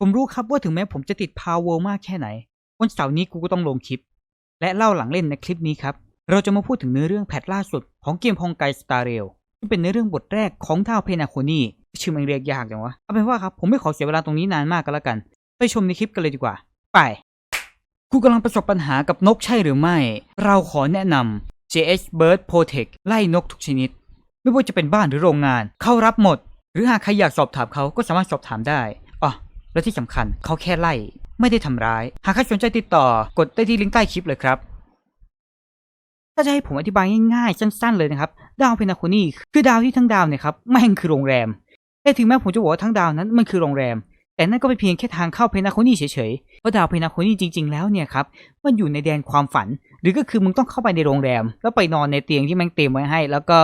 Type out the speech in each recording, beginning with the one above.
ผมรู้ครับว่าถึงแม้ผมจะติดพาวเวลมากแค่ไหน วันเสาร์นี้กูก็ต้องลงคลิป และเล่าหลังเล่นในคลิปนี้ครับ เราจะมาพูดถึงเนื้อเรื่องแพทล่าสุดของเกมฮองไกสตาร์เรลที่งเป็นเนื้อเรื่องบทแรกของดาวเพนาโคนีชื่อมันเรียกยากจังวะ เอาเป็นว่าครับ ผมไม่ขอเสียเวลาตรงนี้นานมากก็แล้วกัน ไปชมในคลิปกันเลยดีกว่า ไปคุณกำลังประสบปัญหากับนกใช่หรือไม่ เราขอแนะนำ JH Bird Protect ไล่นกทุกชนิด ไม่ว่าจะเป็นบ้านหรือโรงงาน เข้ารับหมด หรือหากใครอยากสอบถามเขาก็สามารถสอบถามได้ และที่สำคัญเขาแค่ไล่ ไม่ได้ทำร้าย หากใครสนใจติดต่อกดได้ที่ลิงก์ใต้คลิปเลยครับ ถ้าจะให้ผมอธิบายง่ายๆสั้นๆเลยนะครับ ดาวเพนาโคนี่คือดาวที่ทั้งดาวเนี่ยครับแม่งคือโรงแรม แต่ถึงแม้ผมจะบอกว่าทั้งดาวนั้นมันคือโรงแรม แต่นั่นก็เป็นเพียงแค่ทางเข้าเพนาโคนี่เฉยๆเพราะดาวเพนาโคนี่จริง ๆแล้วเนี่ยครับมันอยู่ในแดนความฝัน หรือก็คือมึงต้องเข้าไปในโรงแรม แล้วไปนอนในเตียงที่แม่งเตรียมไว้ให้ แล้วก็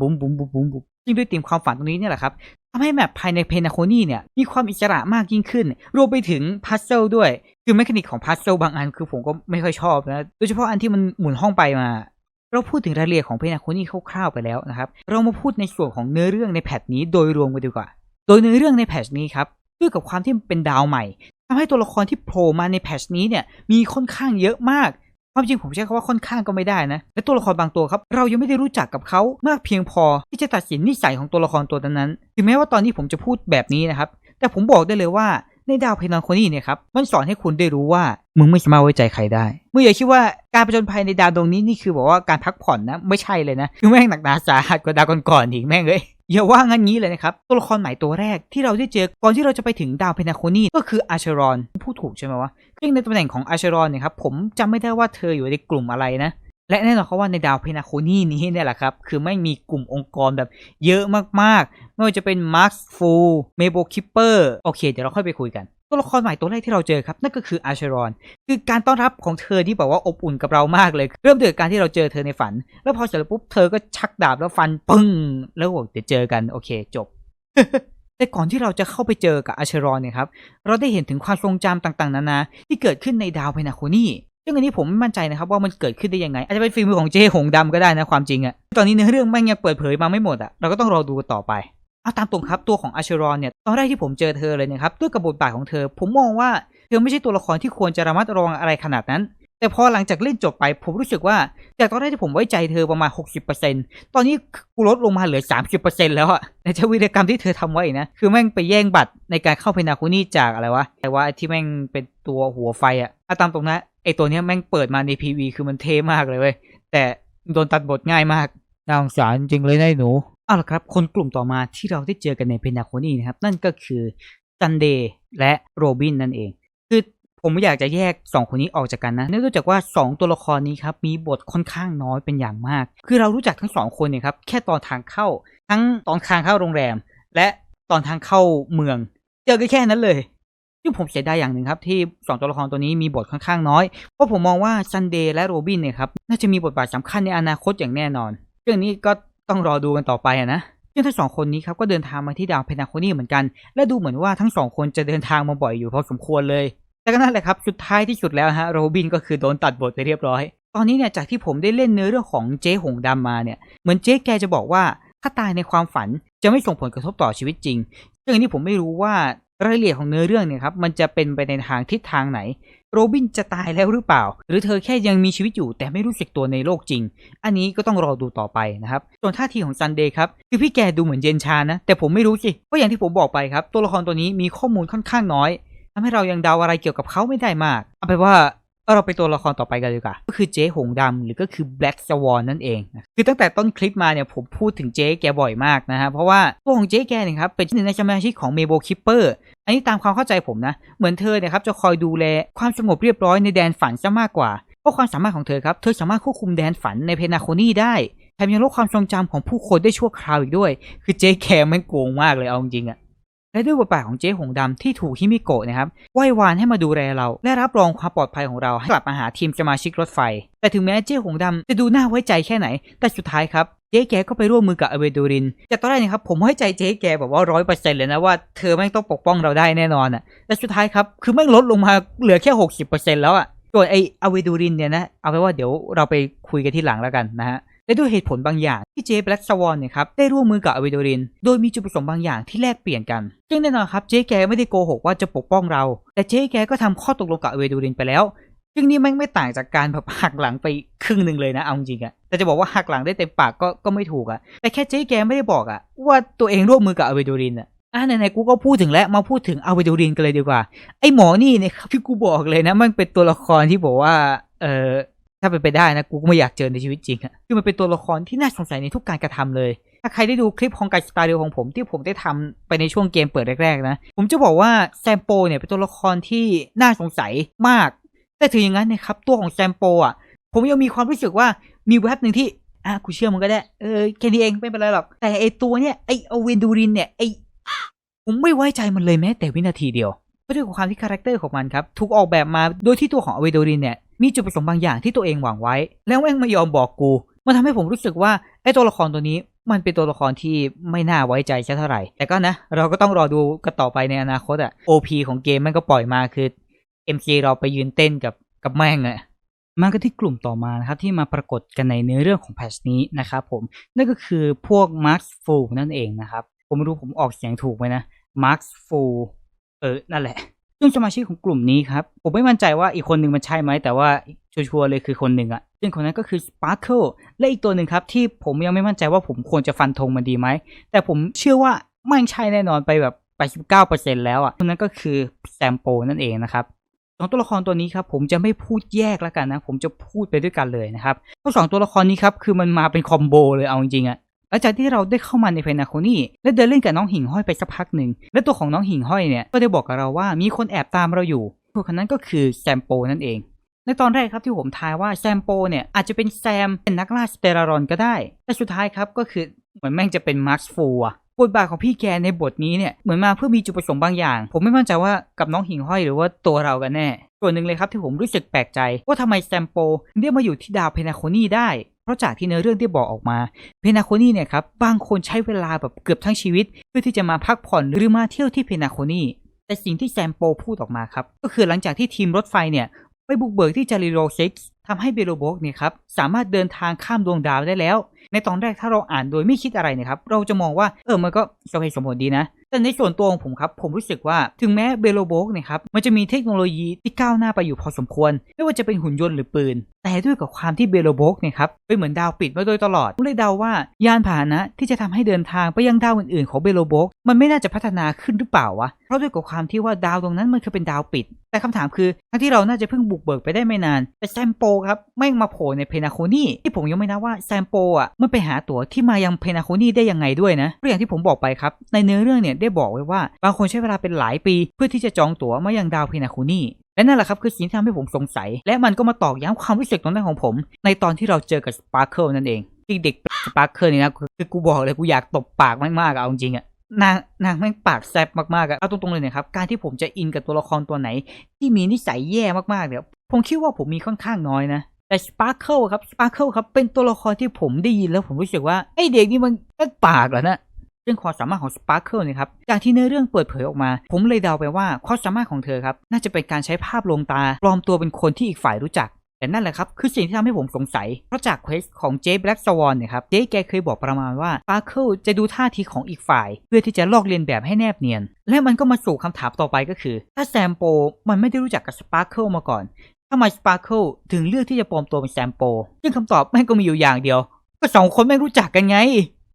บุ้มบุ้มบุ้มบุ้มึ่งด้วยเตรียมความฝันตรงนี้เนี่ยแหละครับทำให้แมปภายในเพนาโคนี่เนี่ยมีความอิสระมากยิ่งขึ้น รวมไปถึงพัซเซิลด้วย คือแมคานิกของพัซเซิลบางอันคือผมก็ไม่ค่อยชอบนะ โดยเฉพาะอันที่มันหมุนห้องไปมา เราพูดถึงรายละเอียดของเพนาโคนี่คร่าวๆไปแล้วนะครับ เรามาพูดในส่วนของเนื้อเรื่องในแพทนี้โดยรวมกันดีกว่า โดยเนื้อเรื่องในแพทนี้ครับด้วยกับความที่มันเป็นดาวใหม่ทำให้ตัวละครที่โผล่มาในแพทนี้เนี่ยมีค่อนข้างเยอะมาก ความจริงผมใช้คำว่าค่อนข้างก็ไม่ได้นะ และตัวละครบางตัวครับ เรายังไม่ได้รู้จักกับเขามากเพียงพอที่จะตัดสินนิสัยของตัวละครตัวนั้นถึงแม้ว่าตอนนี้ผมจะพูดแบบนี้นะครับ แต่ผมบอกได้เลยว่าในดาวเพนอนโคนี่เนี่ยครับมันสอนให้คุณได้รู้ว่ามึงไม่สามารถไว้ใจใครได้เมื่ออย่าคิดว่าการประจนภัยในดาวดวงนี้นี่คือบอกว่าการพักผ่อนนะไม่ใช่เลยนะคือแม่งหนักหนาสาหัสกว่าดาวก่อนๆอีกแม่งเอ้ย อย่าว่างั้นงี้เลยนะครับ ตัวละครใหม่ตัวแรกที่เราได้เจอก่อนที่เราจะไปถึงดาวเพนาโคนีก็คืออาชารอนพูดถูกใช่ไหมวะซึ่งในตำแหน่งของอาชารอนเนี่ยครับผมจำไม่ได้ว่าเธออยู่ในกลุ่มอะไรนะและแน่นอนเขาว่าในดาวเพนาโคนีนี้เนี่ยแหละครับ คือไม่มีกลุ่มองค์กรแบบเยอะมากๆ ไม่ว่าจะเป็นมาร์คฟูเมโบคิปเปอร์โอเค เดี๋ยวเราค่อยไปคุยกัน ตัวละครใหม่ตัวแรกที่เราเจอครับ นั่นก็คืออาชรอน คือการต้อนรับของเธอที่แบบว่าอบอุ่นกับเรามากเลย เริ่มจากการที่เราเจอเธอในฝัน แล้วพอเสร็จแล้วปุ๊บเธอก็ชักดาบแล้วฟันปึ้ง แล้วบอกเดี๋ยวเจอกันโอเคจบ แต่ก่อนที่เราจะเข้าไปเจอกับอาเชรอนเนี่ยครับเราได้เห็นถึงความทรงจำต่างๆ นานาที่เกิดขึ้นในดาวเพนาโคนี่ซึ่งอันนี้ผมไม่มั่นใจนะครับว่ามันเกิดขึ้นได้ยังไง อาจจะเป็นฝีมือของเจหงดำก็ได้นะความจริงอะตอนนี้เนื้อเรื่องแม่งยังเปิดเผยมาไม่หมดอะเราก็ต้องรอดูต่อไป เอาตามตรงครับตัวของอาเชรอนเนี่ยตอนแรกที่ผมเจอเธอเลยนะครับด้วยกระบวนบาทของเธอ ผมมองว่าเธอไม่ใช่ตัวละครที่ควรจะระมัดระวังอะไรขนาดนั้น แต่พอหลังจากเล่นจบไป ผมรู้สึกว่าจากตอนแรกที่ผมไว้ใจเธอประมาณ 60%ตอนนี้กูลดลงมาเหลือ 30%แล้วอะในเจ้าวิรกรรมที่เธอทำไว้นะคือแม่งไปแย่งบัตรในการเข้าเพนาคุนี่จากอะไรวะแต่ว่าที่แม่งเป็นตัวหัวไฟอะเอาตามตรงนะไอตัวเนี้ยแม่งเปิดมาใน PV คือมันเท่มากเลยเว้ยแต่โดนตัดบทง่ายมากน่าสงสารจริงเลยนายหนู เอาละครับ คนกลุ่มต่อมาที่เราได้เจอกันในเพนาโคนีนะครับ นั่นก็คือซันเดย์และโรบินนั่นเอง คือผมไม่อยากจะแยก 2 คนนี้ออกจากกันนะ เนื่องจากว่า 2 ตัวละครนี้ครับมีบทค่อนข้างน้อยเป็นอย่างมาก คือเรารู้จักทั้ง 2 คนเนี่ยครับแค่ตอนทางเข้า ทั้งตอนทางเข้าโรงแรม และตอนทางเข้าเมือง เจอกันแค่นั้นเลยซึ่งผมเสียดายอย่างหนึ่งครับที่2ตัวละครตัวนี้มีบทค่อนข้างน้อย เพราะผมมองว่าซันเดย์และโรบินเนี่ยครับน่าจะมีบทบาทสำคัญในอนาคตอย่างแน่นอน เรื่องนี้ก็ ต้องรอดูกันต่อไปอะนะซึ่งทั้งสองคนนี้ครับก็เดินทางมาที่ดาวเพนาโคนีเหมือนกัน และดูเหมือนว่าทั้งสองคนจะเดินทางมาบ่อยอยู่พอสมควรเลย แต่ก็นั่นแหละครับสุดท้ายที่สุดแล้วฮะโรบินก็คือโดนตัดบทไปเรียบร้อย ตอนนี้เนี่ยจากที่ผมได้เล่นเนื้อเรื่องของเจ๊หงดำมาเนี่ยเหมือนเจ๊แกจะบอกว่าถ้าตายในความฝันจะไม่ส่งผลกระทบต่อชีวิตจริง ซึ่งอันนี้ผมไม่รู้ว่า รายละเอียดของเนื้อเรื่องเนี่ยครับมันจะเป็นไปในทางทิศทางไหน โรบินจะตายแล้วหรือเปล่า หรือเธอแค่ยังมีชีวิตอยู่แต่ไม่รู้สึกตัวในโลกจริง อันนี้ก็ต้องรอดูต่อไปนะครับ ส่วนท่าทีของซันเดย์ครับคือพี่แกดูเหมือนเย็นชานะ แต่ผมไม่รู้สิเพราะอย่างที่ผมบอกไปครับ ตัวละครตัวนี้มีข้อมูลค่อนข้างน้อยทำให้เรายังเดาอะไรเกี่ยวกับเขาไม่ได้มากเอาไปนว่า เราไปตัวละครต่อไปกันดีกว่า ก็คือเจ๊หงดำหรือก็คือ Black Swan นั่นเองนะคือตั้งแต่ต้นคลิปมาเนี่ยผมพูดถึงเจ๊แกบ่อยมากนะฮะ เพราะว่าตัวของเจ๊แกเนี่ยครับเป็นหนึ่งในสมาชิกของเมโบคิปเปอร์อันนี้ตามความเข้าใจผมนะ เหมือนเธอเนี่ยครับจะคอยดูแลความสงบเรียบร้อยในแดนฝันซะมากกว่า เพราะความสามารถของเธอครับ เธอสามารถควบคุมแดนฝันในเพนาโคนี่ได้แถมยังลดความทรงจำของผู้คนได้ชั่วคราวอีกด้วย คือเจ๊แกแม่งโกงมากเลยเอาจริงอะ และด้วยบทบาทของเจ๊หงดำที่ถูกฮิมิโกะนะครับไหว้วานให้มาดูแลเราและรับรองความปลอดภัยของเราให้กลับมาหาทีมสมาชิกรถไฟ แต่ถึงแม้เจ๊หงดำจะดูน่าไว้ใจแค่ไหน แต่สุดท้ายครับเจ๊แกก็ไปร่วมมือกับอเวดูรินจากตอนแรกนะครับผมไว้ใจเจ๊แกแบบว่าร้อยเปอร์เซ็นต์เลยนะว่าเธอแม่งต้องปกป้องเราได้แน่นอนอะแต่สุดท้ายครับคือแม่งลดลงมาเหลือแค่หกสิบเปอร์เซ็นต์แล้วอะส่วนไออเวดูรินเนี่ยนะเอาไว้ว่าเดี๋ยวเราไปคุยกันที่หลังแล้วกันนะฮะ และด้วยเหตุผลบางอย่างที่เจแบล็กสวอนเนี่ยครับได้ร่วมมือกับอเวโดริน โดยมีจุดประสงค์บางอย่างที่แลกเปลี่ยนกันซึ่งแน่นอนครับเจ๊แกไม่ได้โกหกว่าจะปกป้องเรา แต่เจ๊แกก็ทำข้อตกลงกับอเวโดรินไปแล้วซึ่งนี่แม่ไม่ต่างจากการแบบหักหลังไปครึ่งหนึ่งเลยนะเอาจริงอะแต่จะบอกว่าหักหลังได้เต็มปากก็ก็ไม่ถูกอะแต่แค่เจ๊แกไม่ได้บอกอะว่าตัวเองร่วมมือกับอเวโดรินอะอะไหนๆกูก็พูดถึงแล้วมาพูดถึงอเวโดรินกันเลยดีกว่า ไอหมอนี่เนี่ยครับที่กูบอกเลยนะ มันเป็นตัวละครที่บอกว่า เออ ถ้าเป็นไปได้นะกูก็ไม่อยากเจอในชีวิตจริงอะคือมันเป็นตัวละครที่น่าสงสัยในทุกการกระทำเลย ถ้าใครได้ดูคลิปของไกสตาร์เดลของผมที่ผมได้ทำไปในช่วงเกมเปิดแรกๆนะ ผมจะบอกว่าแซมโปเนี่ยเป็นตัวละครที่น่าสงสัยมาก แต่ถึงอย่างนั้นนะครับตัวของแซมโปอะผมยังมีความรู้สึกว่ามีแวบหนึ่งที่อะกูเชื่อมึงก็ได้เออแค่นี้เองไม่เป็นไรหรอก แต่ไอตัวเนี่ยไออเวนดูรินเนี่ยไอผมไม่ไว้ใจมันเลยแม้แต่วินาทีเดียวเพราะด้วยความที่คาแรคเตอร์ของมันครับถูกออกแบบมาโดยที่ตัวของอเวโดรินเนี่ย มีจุดประสงค์บางอย่างที่ตัวเองหวังไว้ แล้วแม่งไม่ยอมบอกกู มันทำให้ผมรู้สึกว่าไอ้ตัวละครตัวนี้มันเป็นตัวละครที่ไม่น่าไว้ใจซะเท่าไหร่ แต่ก็นะ เราก็ต้องรอดูกันต่อไปในอนาคตอะ OP ของเกมมันก็ปล่อยมาคือ MC เราไปยืนเต้นกับกับแม่งอะมากันที่กลุ่มต่อมานะครับที่มาปรากฏกันในเนื้อเรื่องของแพทชนี้นะครับผมนั่นก็คือพวก Mark f o o นั่นเองนะครับ ผมไม่รู้ผมออกเสียงถูกไหมนะ Mark f o o เออนั่นแหละ ซึ่งสมาชิกของกลุ่มนี้ครับ ผมไม่มั่นใจว่าอีกคนหนึ่งมันใช่ไหม แต่ว่าชัวร์เลยคือคนหนึ่งอะซึ่งคนนั้นก็คือ Sparkle และอีกตัวหนึ่งครับ ที่ผมยังไม่มั่นใจว่าผมควรจะฟันธงมันดีไหม แต่ผมเชื่อว่าไม่ใช่แน่นอนไปแบบ89%แล้วอะคนนั้นก็คือแซมโปนั่นเองนะครับสองตัวละครตัวนี้ครับผมจะไม่พูดแยกแล้วกันนะ ผมจะพูดไปด้วยกันเลยนะครับเพราะสองตัวละครนี้ครับคือมันมาเป็นคอมโบเลยเอาจริงๆอะ หลังจากที่เราได้เข้ามาในเพนาโคนี่และเดินเล่นกับน้องหิ่งห้อยไปสักพักหนึ่งและตัวของน้องหิ่งห้อยเนี่ยก็ได้บอกกับเราว่ามีคนแอบตามเราอยู่ตัวคนนั้นก็คือแซมโปนั่นเอง ในตอนแรกครับที่ผมทายว่าแซมโปเนี่ยอาจจะเป็นแซมเป็นนักล่าสเตรารอนก็ได้ แต่สุดท้ายครับก็คือเหมือนแม่งจะเป็นมาร์คฟูอะบทบาทของพี่แกในบทนี้เนี่ยเหมือนมาเพื่อมีจุดประสงค์บางอย่าง ผมไม่มั่นใจว่ากับน้องหิ่งห้อยหรือว่าตัวเรากันแน่ส่วนหนึ่งเลยครับที่ผมรู้สึกแปลกใจ ว่าทำไมแซมโปถึงได้มาอยู่ที่ดาวเพนาโคนี่ได้ ราะจากที่เนื้อเรื่องที่บอกออกมาเพนาโคนีเนี่ยครับบางคนใช้เวลาแบบเกือบทั้งชีวิต เพื่อที่จะมาพักผ่อนหรือมาเที่ยวที่เพนาโคนีแต่สิ่งที่แซมโปพูดออกมาครับก็คือหลังจากที่ทีมรถไฟเนี่ยไปบุกเบิกที่จาริโรซิกทำให้เบโลโบกเนี่ยครับสามารถเดินทางข้ามดวงดาวได้แล้ว ในตอนแรกถ้าเราอ่านโดยไม่คิดอะไรเนะครับเราจะมองว่าเออมันก็สมเหตุสมผลดีนะ แต่ในส่วนตัวของผมครับผมรู้สึกว่าถึงแม้เบโลโบกเนี่ยครับมันจะมีเทคโนโลยีที่ก้าวหน้าไปอยู่พอสมควร ไม่ว่าจะเป็นหุ่นยนต์หรือปืนแต่ด้วยกับความที่เบโลโบกเนี่ยครับเป็นเหมือนดาวปิดมาโดยตลอดเลยเดาว่ายานพาหนะที่จะทำให้เดินทางไปยังดาวอื่นๆของเบโลโบกมันไม่น่าจะพัฒนาขึ้นหรือเปล่าวะเพราะด้วยกับความที่ว่าดาวตรงนั้นมันคือเป็นดาวปิด แต่คำถามคือทั้งที่เราน่าจะเพิ่งบุกเบิกไปได้ไม่นาน แต่แซมโปครับแม่งมาโผล่ในเพนาโคนี่ที่ผมยังไม่นับว่าแซมโปอะมันไปหาตั๋วที่มายังเพนาโคนี่ได้ยังไงด้วยนะเพราะอย่างที่ผมบอกไปครับในเนื้อเรื่องเนี่ยได้บอกไว้ว่าบางคนใช้เวลาเป็นหลายปี เพื่อที่จะจองตั๋วมายังดาวเพนาโคนี่ และนั่นแหละครับคือสิ่งที่ทำให้ผมสงสัย และมันก็มาตอกย้ำความรู้สึกตรงนั้นของผม ในตอนที่เราเจอกับสปาร์เคิลนั่นเองที่เด็กสปาร์เคิลนี่นะคือกูบอกเลยกูอยากตบปากมากๆอะเอาจริงอะนางนางแม่งปากแซบมากๆอะเอาตรงๆเลยนะครับการที่ผมจะอินกับตัวละครตัวไหน ที่มีนิสัยแย่มากๆเนี่ยผมคิดว่าผมมีค่อนข้างน้อยนะแต่สปาร์เคิลครับสปาร์เคิลครับเป็นตัวละครที่ผมได้ยินแล้วผมรู้สึกว่าไอเด็กนี่มันแค่ปากเหรอนะ รื่องความสามารถของสปาร์เคิลเนี่ยครับจากที่เนื้อเรื่องเปิดเผยออกมา ผมเลยเดาไปว่าความสามารถของเธอครับน่าจะเป็นการใช้ภาพลวงตาปลอมตัวเป็นคนที่อีกฝ่ายรู้จักแต่นั่นแหละครับคือสิ่งที่ทำให้ผมสงสัย เพราะจากเควสของเจแบล็กสวอนเนี่ยครับเจแกเคยบอกประมาณว่าสปาร์เคิลจะดูท่าทีของอีกฝ่าย เพื่อที่จะลอกเลียนแบบให้แนบเนียน และมันก็มาสู่คำถามต่อไปก็คือ ถ้าแซมโปมันไม่ได้รู้จักกับสปาร์เคิลมาก่อนทำไมสปาร์เคิลถึงเลือกที่จะปลอมตัวเป็นแซมโปซึ่งคำตอบแม่งก็มีอยู่อย่างเดียว ก็สองคนไม่รู้จักกันไง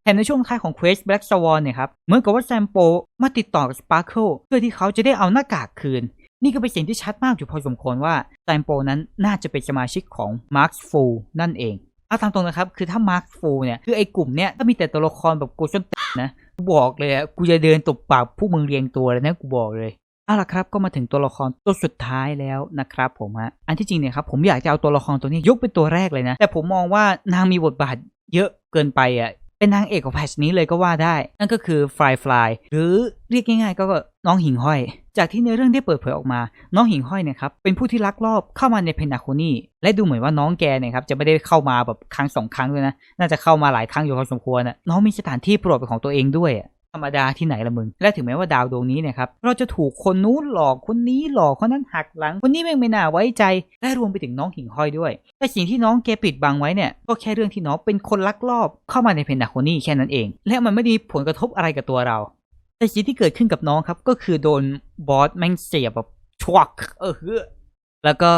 แถมในช่วงท้ายของ Quest Black Swan เนี่ยครับ เหมือนกับว่าแซมโปมาติดต่อกับ Sparkle เพื่อที่เขาจะได้เอาหน้ากากคืน นี่ก็เป็นสิ่งที่ชัดมากอยู่พอสมควรว่าแซมโปนั้นน่าจะเป็นสมาชิกของ Mark f o o นั่นเองเอาตามตรงนะครับ คือถ้า Mark f o o เนี่ย คือไอ้กลุ่มเนี้ยถ้ามีแต่ตัวละครแบบกูชนนะบอกเลยอะกูจะเดินตบปากผู้มึงเรียงตัวเลยนะกูบอกเลยเอาล่ะครับก็มาถึงตัวละครตัวสุดท้ายแล้วนะครับผมฮะอันที่จริงเนี่ยครับผมอยากจะเอาตัวละครตัวนี้ยกเป็นตัวแรกเลยนะ แต่ผมมองว่านางมีบทบาทเยอะเกินไปอะ เป็นนางเอกของแพทชนี้เลยก็ว่าได้ นั่นก็คือฟลายฟลายหรือเรียกง่ายๆ ก็น้องหิ่งห้อย จากที่ในเรื่องได้เปิดเผยออกมา น้องหิ่งห้อยเนี่ยครับเป็นผู้ที่ลักลอบเข้ามาในเพนาโคนี่และดูเหมือนว่าน้องแกเนี่ยครับจะไม่ได้เข้ามาแบบครั้งสองครั้งเลยนะ น่าจะเข้ามาหลายครั้งอยู่พอสมควรนะน้องมีสถานที่โปรดเป็นของตัวเองด้วย ธรรมดาที่ไหนละมึง และถึงแม้ว่าดาวดวงนี้เนี่ยครับ เราจะถูกคนนู้นหลอก คนนี้หลอก คนนั้นหักหลัง คนนี้แม่งไม่น่าไว้ใจ และรวมไปถึงน้องหิ่งห้อยด้วย แต่สิ่งที่น้องแกปิดบังไว้เนี่ย ก็แค่เรื่องที่น้องเป็นคนลักลอบเข้ามาในเพนดาโคนี่แค่นั้นเอง และมันไม่ได้มีผลกระทบอะไรกับตัวเรา แต่สิ่งที่เกิดขึ้นกับน้องครับ ก็คือโดนบอสแม่งเสียบแบบชวักเออแล้วก็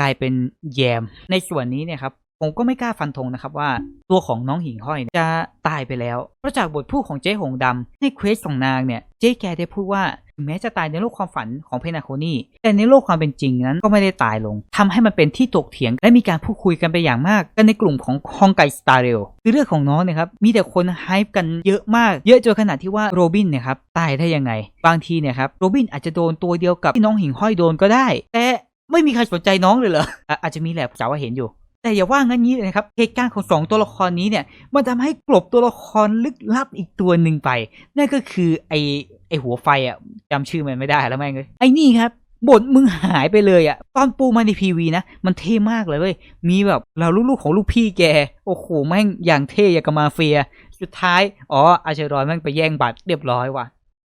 กลายเป็นแยม ในส่วนนี้เนี่ยครับ ผมก็ไม่กล้าฟันธงนะครับว่าตัวของน้องหิ่งห้อยจะตายไปแล้วเพราะจากบทพูดของเจ๊หงดำในเควสของนางเนี่ยเจ๊แกได้พูดว่าแม้จะตายในโลกความฝันของเพนาโคนี่แต่ในโลกความเป็นจริงนั้นก็ไม่ได้ตายลงทำให้มันเป็นที่ตกเถียงและมีการพูดคุยกันไปอย่างมาก กันในกลุ่มของฮองไกสตาร์เรลคือเรื่องของน้องนี่ยครับมีแต่คนไฮป์กันเยอะมาก เยอะจนขนาดที่ว่าโรบินเนี่ยครับตายได้ยังไง บางทีเนี่ยครับโรบินอาจจะโดนตัวเดียวกับที่น้องหิ่งห้อยโดนก็ได้ แต่ไม่มีใครสนใจน้องเลยเหรออาจจะมีแหละจ๋าว่าเห็นอยู่ แต่อย่าว่างั้นนี้เลยนะครับเหตุการณ์ของสองตัวละครนี้เนี่ย มันทำให้กลบตัวละครลึกลับอีกตัวหนึ่งไป นั่นก็คือไอไอหัวไฟอะจำชื่อมันไม่ได้แล้วแม่งเลยไอนี่ครับบทมึงหายไปเลยอะ ตอนปูมาในพีวีนะ มันเท่มากเลยเว้ย มีแบบเราลูกๆของลูกพี่แก โอ้โห แม่งอย่างเท่อย่างกับมาเฟีย สุดท้าย อ๋อ อาเชรอยแม่งไปแย่งบัตรเรียบร้อยว่ะ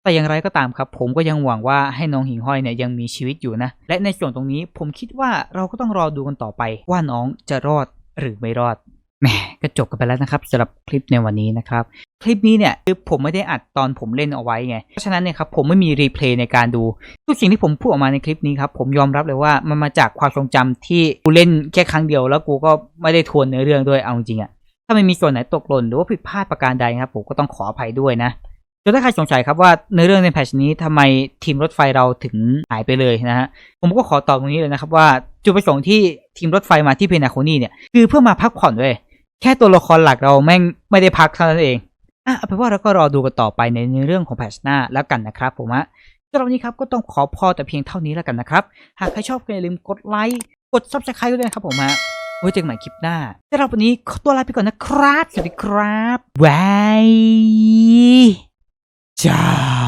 แต่อย่างไรก็ตามครับ ผมก็ยังหวังว่าให้น้องหิงห้อยเนี่ยยังมีชีวิตอยู่นะ และในส่วนตรงนี้ผมคิดว่าเราก็ต้องรอดูกันต่อไป ว่าน้องจะรอดหรือไม่รอดแหมก็จบกันไปแล้วนะครับสำหรับคลิปในวันนี้นะครับ คลิปนี้เนี่ยคือผมไม่ได้อัดตอนผมเล่นเอาไว้ไงเพราะฉะนั้นเนี่ยครับผมไม่มีรีเพลย์ในการดู ทุกสิ่งที่ผมพูดออกมาในคลิปนี้ครับผมยอมรับเลยว่ามันมาจากความทรงจำที่กูเล่นแค่ครั้งเดียวแล้วกูก็ไม่ได้ทวนเนื้อเรื่องด้วยเอาจริงๆอะถ้ามันมีส่วนไหนตกหล่นหรือว่าผิดพลาดประการใดครับผมก็ต้องขออภัยด้วยนะ จนถ้าใครสงสัยครับว่าในเรื่องในแพชนี้ทำไมทีมรถไฟเราถึงหายไปเลยนะฮะผมก็ขอตอบตรงนี้เลยนะครับว่าจุดประสงค์ที่ทีมรถไฟมาที่เพนาโคนี่เนี่ยคือเพื่อมาพักผ่อนเว้ยแค่ตัวละครหลักเราแม่งไม่ได้พักเท่านั้นเองอะเอาเป็นว่าเราก็รอดูกันต่อไปในในเรื่องของแพชหน้าแล้วกันนะครับผมฮะสำหรับวันนี้ครับก็ต้องขอพอแต่เพียงเท่านี้แล้วกันนะครับ หากใครชอบก็อย่าลืมกดไลค์กด subscribe ด้วยนะครับผมฮะไว้เจอกันใหม่คลิปหน้าสำหรับวันนี้ขอตัวลาไปก่อนนะครับ สวัสดีครับบาย จ้า